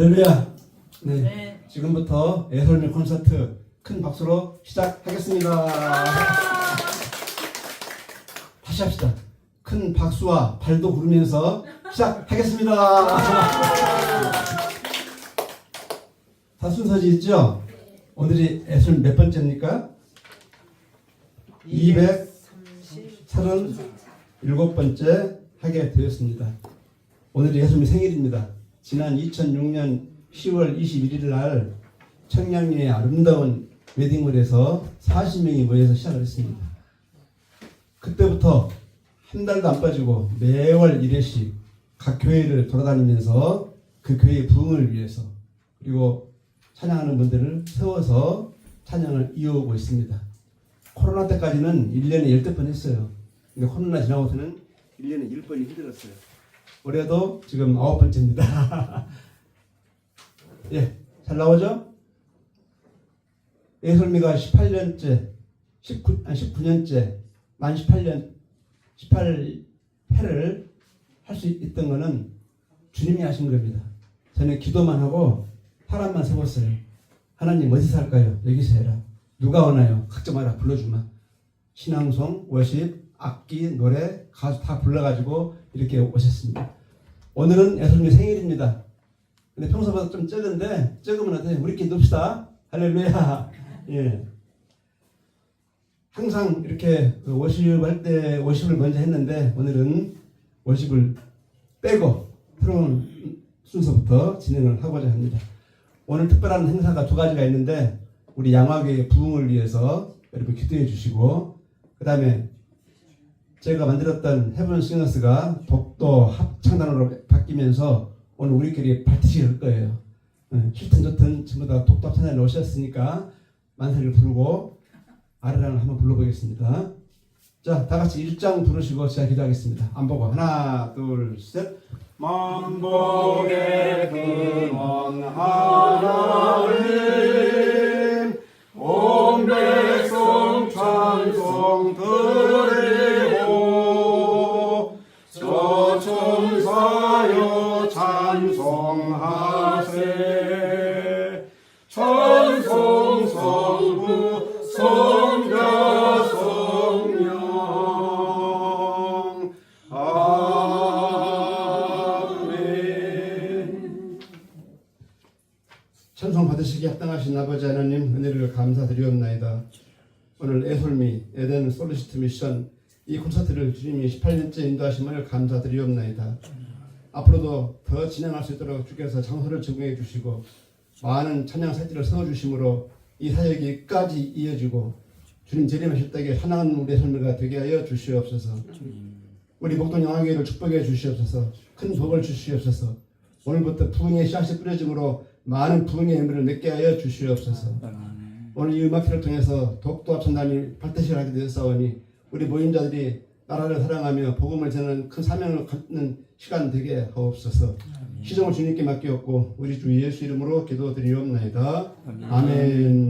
할렐루야. 네. 네. 지금부터 애설미 콘서트 큰 박수로 시작하겠습니다. 다시 합시다. 큰 박수와 발도 부르면서 시작하겠습니다. 다 순서지 있죠? 오늘이 애설 몇 번째입니까? 237번째 하게 되었습니다. 오늘이 예수님 생일입니다. 지난 2006년 10월 21일 날 청량리의 아름다운 웨딩홀에서 40명이 모여서 시작을 했습니다. 그때부터 한 달도 안 빠지고 매월 1회씩 각 교회를 돌아다니면서 그 교회의 부흥을 위해서 그리고 찬양하는 분들을 세워서 찬양을 이어오고 있습니다. 코로나 때까지는 1년에 10번 했어요. 근데 코로나 지나고서는 1년에 1번이 힘들었어요. 올해도 지금 아홉 번째입니다. 예, 잘 나오죠? 예솔미가 18년째, 19, 아니 19년째, 만 18년, 18회를 할 수 있던 거는 주님이 하신 겁니다. 저는 기도만 하고 사람만 세웠어요. 하나님 어디서 할까요? 여기서 해라. 누가 오나요? 각자 마라 불러주마. 신앙송, 워십, 악기, 노래, 가수 다 불러가지고 이렇게 오셨습니다. 오늘은 애솔미 생일입니다. 근데 평소보다 좀 적은데 적으면? 우리끼리 놉시다. 할렐루야. 예. 항상 이렇게 그 워십 할때 워십을 먼저 했는데 오늘은 워십을 빼고 새로운 순서부터 진행을 하고자 합니다. 오늘 특별한 행사가 두 가지가 있는데 우리 양화교의 부흥을 위해서 여러분 기도해 주시고 그 다음에 제가 만들었던 헤븐 싱어스가 독도 합창단으로 바뀌면서 오늘 우리끼리 발트식을 할 거예요. 예, 싫든 좋든 전부 다 독도 합창단에 오셨으니까 만세를 부르고 아래랑을 한번 불러보겠습니다. 자, 다 같이 일장 부르시고 제가 기도하겠습니다. 안 보고 하나, 둘, 셋. 만복의 근 찬송하세. 천송 성부 성자 성령. 아멘. 천성 받으시기 합당하신 아버지 하나님 은혜를 감사드리옵나이다. 오늘 애솔미 에덴 솔리시트 미션 이 콘서트를 주님이 18년째 인도하심을 감사드리옵나이다 앞으로도 더 진행할 수 있도록 주께서 장소를 제공해 주시고 많은 찬양 사지를 세워 주심으로 이 사역이 끝까지 이어지고 주님 재림하실 때에 사랑하는 우리의 삶가 되게 하여 주시옵소서. 우리 목동 영화교회를 축복해 주시옵소서. 큰 복을 주시옵소서. 오늘부터 부흥의 씨앗이 뿌려짐으로 많은 부흥의 의미를 맺게 하여 주시옵소서. 오늘 이 음악회를 통해서 독도 합천단이 발대식을 하게 되었사오니 우리 모임자들이 나라를 사랑하며 복음을 전하는 큰 사명을 갖는 시간 되게 하옵소서. 시정을 주님께 맡기었고 우리 주 예수 이름으로 기도드리옵나이다. 아멘.